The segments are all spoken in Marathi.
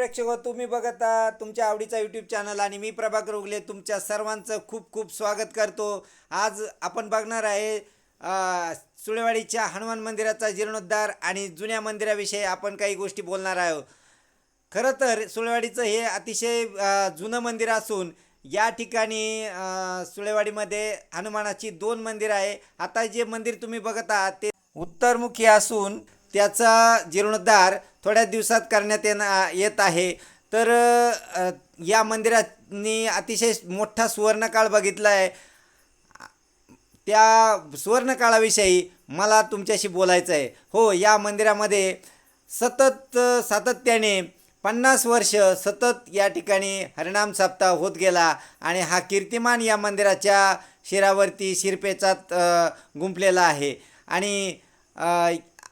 प्रेक्षक हो, तुम्ही बघत आहात तुमच्या आवडीचा यूट्यूब चॅनल आणि मी प्रभाकर उगले तुमच्या सर्वांचं खूप खूप स्वागत करतो. आज आपण बघणार आहे सुळेवाडीच्या हनुमान मंदिराचा जीर्णोद्धार आणि जुन्या मंदिराविषयी आपण काही गोष्टी बोलणार आहोत. खरं तर सुळेवाडीचं हे अतिशय जुनं मंदिर असून या ठिकाणी सुळेवाडीमध्ये हनुमानाची दोन मंदिरं आहे. आता जे मंदिर तुम्ही बघत आहात ते उत्तरमुखी असून त्याचा जीर्णोद्धार थोड्या दिवसात करण्यात येणार येत आहे. तर या मंदिराने अतिशय मोठा सुवर्णकाळ बघितला आहे त्या सुवर्णकाळाविषयी मला तुमच्याशी बोलायचं आहे हो या मंदिरामध्ये सतत सातत्याने पन्नास वर्ष सतत या ठिकाणी हरिणाम सप्ताह होत गेला आणि हा कीर्तिमान या मंदिराच्या शिरावरती शिरपेचात गुंपलेला गुंफलेला आहे. आणि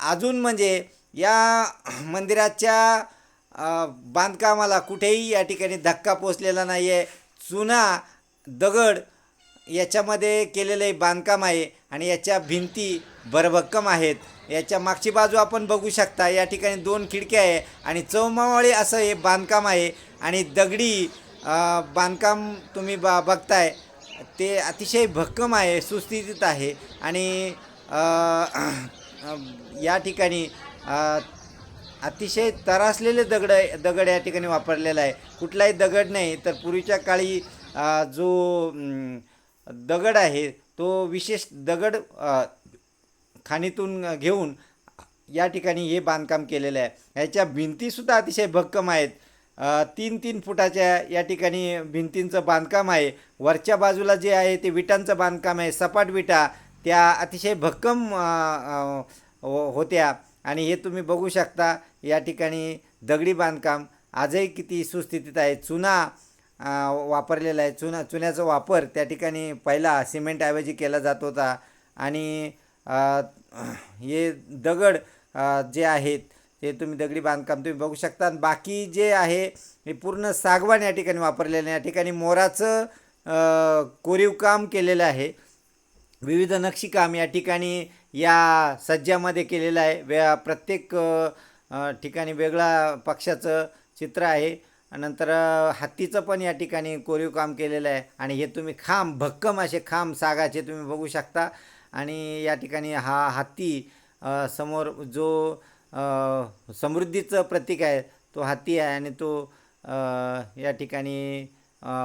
अजून म्हणजे या मंदिराच्या बांधकामाला कुठेही या ठिकाणी धक्का पोचलेला नाही आहे चुना दगड याच्यामध्ये केलेलं बांधकाम आहे आणि याच्या भिंती भरभक्कम आहेत. याच्या मागची बाजू आपण बघू शकता या ठिकाणी दोन खिडक्या आहे आणि चौमावळी असं हे बांधकाम आहे आणि दगडी बांधकाम तुम्ही बा बघताय ते अतिशय भक्कम आहे सुस्थितीत आहे आणि या ठिकाणी अतिशय तरासलेले दगड दगड या ठिकाणी वापरलेला आहे. कुठलाही दगड नाही तर पूर्वीच्या काळी जो दगड आहे तो विशेष दगड खाणीतून घेऊन या ठिकाणी हे बांधकाम केलेलं आहे. ह्याच्या भिंतीसुद्धा अतिशय भक्कम आहेत. तीन तीन फुटाच्या या ठिकाणी भिंतींचं बांधकाम आहे. वरच्या बाजूला जे आहे ते विटांचं बांधकाम आहे. सपाट विटा त्या अतिशय भक्कम हो- होत्या. आणि हे तुम्ही बघू शकता या ठिकाणी दगडी बांधकाम आजही किती सुस्थितीत आहे. चुना वापरलेला आहे. चुना चुन्याचा वापर त्या ठिकाणी पहिला सिमेंटऐवजी केला जात होता. आणि हे दगड जे आहेत ते तुम्ही दगडी बांधकाम तुम्ही बघू शकता. आणि बाकी जे आहे हे पूर्ण सागवान या ठिकाणी वापरलेलं आहे. या ठिकाणी मोराचं कोरीवकाम केलेलं आहे. विविध नक्षीकाम या ठिकाणी या सज्जामध्ये केलेलं आहे. वे प्रत्येक ठिकाणी वेगळा पक्षाचं चित्र आहे. नंतर हत्तीचं पण या ठिकाणी कोरीव काम केलेलं आहे. आणि हे तुम्ही खांब भक्कम असे खांब सागाचे तुम्ही बघू शकता. आणि या ठिकाणी हा हत्ती समोर जो समृद्धीचं प्रतीक आहे तो हत्ती आहे आणि तो या ठिकाणी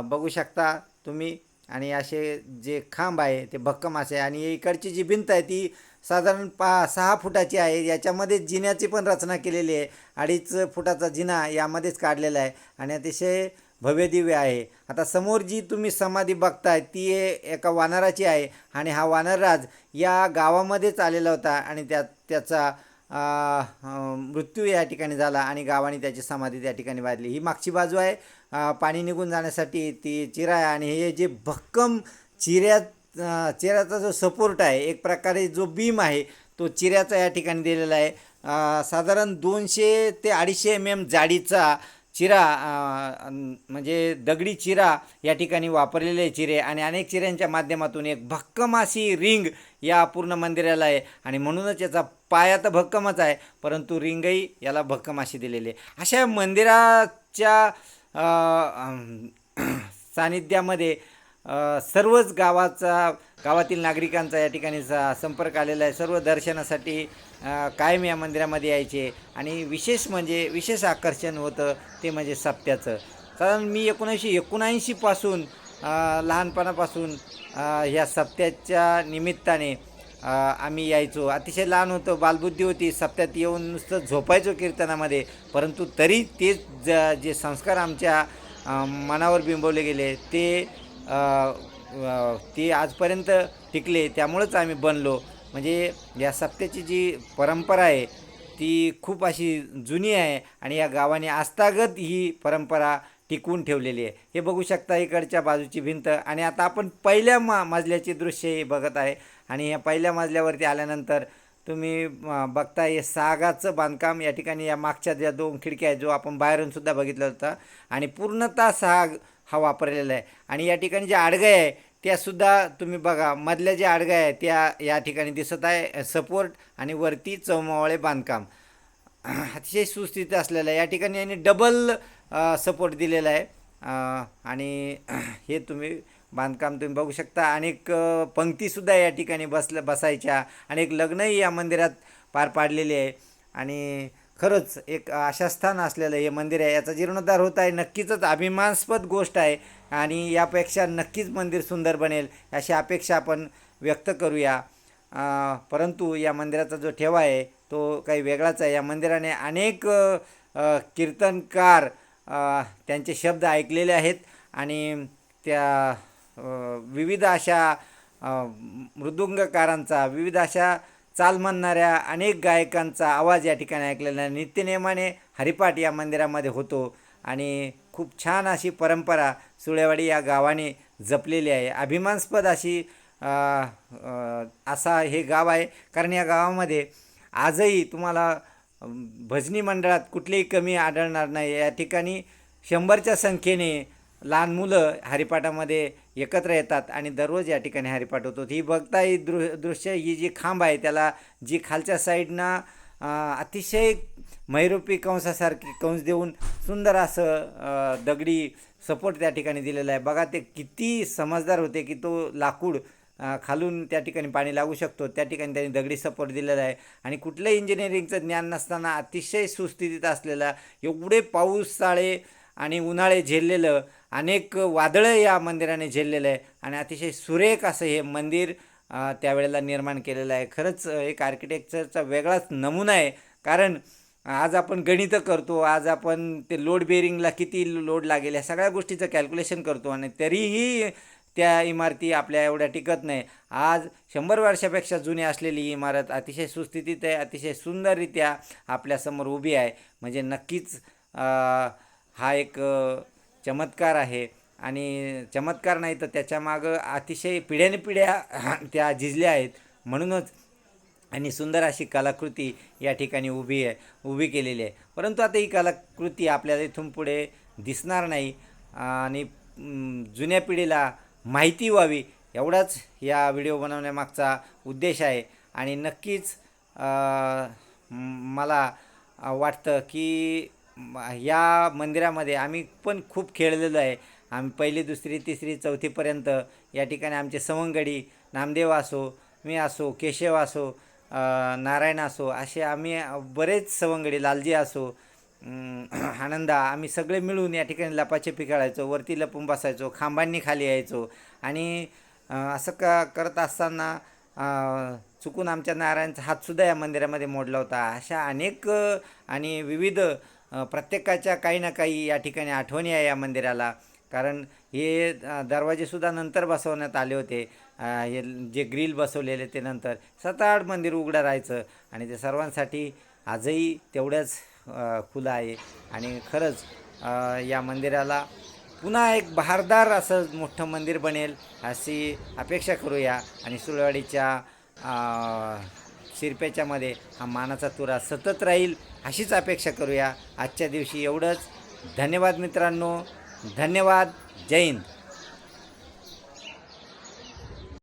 बघू शकता तुम्ही. आणि असे जे खांब आहे ते भक्कम असे आणि इकडची जी भिंत आहे ती साधारण पा सहा फुटाची आहे. याच्यामध्ये जिन्याची पण रचना केलेली आहे. अडीच फुटाचा जिना यामध्येच काढलेला आहे आणि अतिशय भव्यदिव्य आहे. आता समोर जी तुम्ही समाधी बघताय ती एका वानराची आहे आणि हा वानरराज या गावामध्येच आलेला होता आणि त्या त्याचा मृत्यू या ठिकाणी झाला आणि गावाने त्याची समाधी त्या ठिकाणी बांधली. ही मागची बाजू आहे. पाणी निघून जाण्यासाठी ती चिरा आहे आणि हे जे भक्कम चिऱ्या चिऱ्याचा जो सपोर्ट आहे एक प्रकारे जो बीम आहे तो चिऱ्याचा या ठिकाणी दिलेला आहे. साधारण दोनशे ते अडीचशे एम एम जाडीचा चिरा म्हणजे दगडी चिरा या ठिकाणी वापरलेले चिरे आणि अनेक चिऱ्यांच्या माध्यमातून एक भक्कम अशी रिंग या पूर्ण मंदिराला आहे. आणि म्हणूनच याचा पाया तर भक्कमच आहे परंतु रिंगही याला भक्कम अशी दिलेली आहे. अशा मंदिराच्या सानिध्यामध्ये सर्वच गावाचा गावातील नागरिकांचा या ठिकाणी सा संपर्क आलेला आहे. सर्व दर्शनासाठी कायम या मंदिरामध्ये यायचे. आणि विशेष म्हणजे विशेष आकर्षण होतं ते म्हणजे सप्त्याचं. कारण मी एकोणीसशे एकोणऐंशीपासून लहानपणापासून ह्या सप्त्याच्या निमित्ताने आम्ही यायचो. अतिशय लहान होतो बालबुद्धी होती. सप्त्यात येऊन नुसतं झोपायचो कीर्तनामध्ये. परंतु तरी ते ज जे संस्कार आमच्या मनावर बिंबवले गेले ते ते आजपर्यंत टिकले त्यामुळंच आम्ही बनलो. म्हणजे या सप्त्याची जी परंपरा आहे ती खूप अशी जुनी आहे आणि या गावाने आस्थागत ही परंपरा टिकवून ठेवलेली आहे. हे बघू शकता इकडच्या बाजूची भिंत आणि आता आपण पहिल्या मा मजल्याचे दृश्य हे बघत आहे. आणि या पहिल्या मजल्यावरती आल्यानंतर तुम्ही बघता हे सागाचं बांधकाम या ठिकाणी या मागच्या ज्या दोन खिडक्या आहेत जो आपण बाहेरून सुद्धा बघितला होता. आणि पूर्णतः साग हा वापरलेला आहे. आणि या ठिकाणी ज्या आडगं आहे त्यासुद्धा तुम्ही बघा मधल्या ज्या आडगया आहे त्या या ठिकाणी दिसत आहे सपोर्ट आणि वरती चौमावळे बांधकाम. अतिशय सुस्थितीत असलेलं आहे. या ठिकाणी यांनी डबल सपोर्ट दिलेला आहे. आणि हे तुम्ही बांधकाम तुम्ही बघू शकता. अनेक पंक्तीसुद्धा या ठिकाणी बसल्या बसायच्या. अनेक लग्नही या मंदिरात पार पाडलेली आहे. आणि खरंच एक आशास्थान असलेलं हे मंदिर आहे. याचा जीर्णोद्धार होत आहे. नक्कीच अभिमानास्पद गोष्ट आहे आणि यापेक्षा नक्कीच मंदिर सुंदर बनेल अशी अपेक्षा आपण व्यक्त करूया. परंतु या मंदिराचा जो ठेवा आहे तो काही वेगळाच आहे. या मंदिराने अनेक कीर्तनकार त्यांचे शब्द ऐकलेले आहेत आणि त्या विविध अशा मृदुंगकारांचा विविध अशा चाल म्हणणाऱ्या अनेक गायकांचा आवाज या ठिकाणी ऐकलेला आहे. नित्यनेमाने हरिपाठ या मंदिरामध्ये होतो आणि खूप छान अशी परंपरा सुळेवाडी या गावाने जपलेली आहे. अभिमानास्पद अशी असा हे गाव आहे. कारण या गावामध्ये आजही तुम्हाला भजनी मंडळात कुठलीही कमी आढळणार नाही. या ठिकाणी शंभरच्या संख्येने लहान मुलं हरिपाठामध्ये एकत्र येतात आणि दररोज या ठिकाणी हरिपाठ होतो. ही बघता ही दृ दृश्य ही जी खांब आहे त्याला जी खालच्या साईडनं अतिशय मैरूपी कंसासारखी कंस देऊन सुंदर असं दगडी सपोर्ट त्या ठिकाणी दिलेला आहे. बघा ते किती समजदार होते की तो लाकूड खालून त्या ठिकाणी पाणी लागू शकतो. त्या ठिकाणी त्यांनी दगडी सपोर्ट दिलेला आहे. आणि कुठलंही इंजिनिअरिंगचं ज्ञान नसताना अतिशय सुस्थितीत असलेला एवढे पाऊस साळे आणि उन्हाळे झेललेलं अनेक वादळं या मंदिराने झेललेलं आहे. आणि अतिशय सुरेख असं हे मंदिर त्यावेळेला निर्माण केलेलं आहे. खरंच एक आर्किटेक्चरचा वेगळाच नमुना आहे. कारण आज आपण गणितं करतो आज आपण ते लोड बेरिंगला किती लोड लागेल या सगळ्या गोष्टीचं कॅल्क्युलेशन करतो. आणि तरीही त्या इमारती आपल्या एवढ्या टिकत नाही. आज शंभर वर्षापेक्षा जुनी असलेली इमारत अतिशय सुस्थितीत आहे अतिशय सुंदररित्या आपल्यासमोर उभी आहे. म्हणजे नक्कीच हा एक चमत्कार आहे. आणि चमत्कार नाही तर त्याच्यामागं अतिशय पिढ्याने पिढ्या त्या झिजल्या आहेत. म्हणूनच आणि सुंदर अशी कलाकृती या ठिकाणी उभी आहे उभी केलेली आहे. परंतु आता ही कलाकृती आपल्याला इथून पुढे दिसणार नाही. आणि जुन्या पिढीला माहिती व्हावी एवढाच या व्हिडिओ बनवण्यामागचा उद्देश आहे. आणि नक्कीच मला वाटतं की या मंदिरामध्ये आम्ही पण खूप खेळलेलो आहे. आम्ही पहिली दुसरी तिसरी चौथीपर्यंत या ठिकाणी आमचे सवंगडी नामदेव असो मी असो केशव असो नारायण असो असे आम्ही बरेच सवंगडी लालजी असो आनंदा आम्ही सगळे मिळून या ठिकाणी लपाछपी खेळायचो वरती लपून बसायचो खांबांनी खाली यायचो. आणि असं का करत असताना चुकून आमच्या नारायणचा हातसुद्धा या मंदिरामध्ये मोडला होता. अशा अनेक आणि विविध प्रत्येकाच्या काही ना काही या ठिकाणी आठवणी आहे या मंदिराला. कारण हे दरवाजेसुद्धा नंतर बसवण्यात आले होते. हे जे ग्रिल बसवलेले ते नंतर सात आठ मंदिर उघडं राहायचं आणि ते सर्वांसाठी आजही तेवढंच खुलं आहे. आणि खरंच या मंदिराला पुन्हा एक बहारदार असं मोठं मंदिर बनेल अशी अपेक्षा करूया. आणि सुळवाडीच्या अ, हा मानाचा तुरा सतत राहील अशीच अपेक्षा करूया. आजच्या दिवशी एवढंच. धन्यवाद मित्रांनो. धन्यवाद. जय हिंद.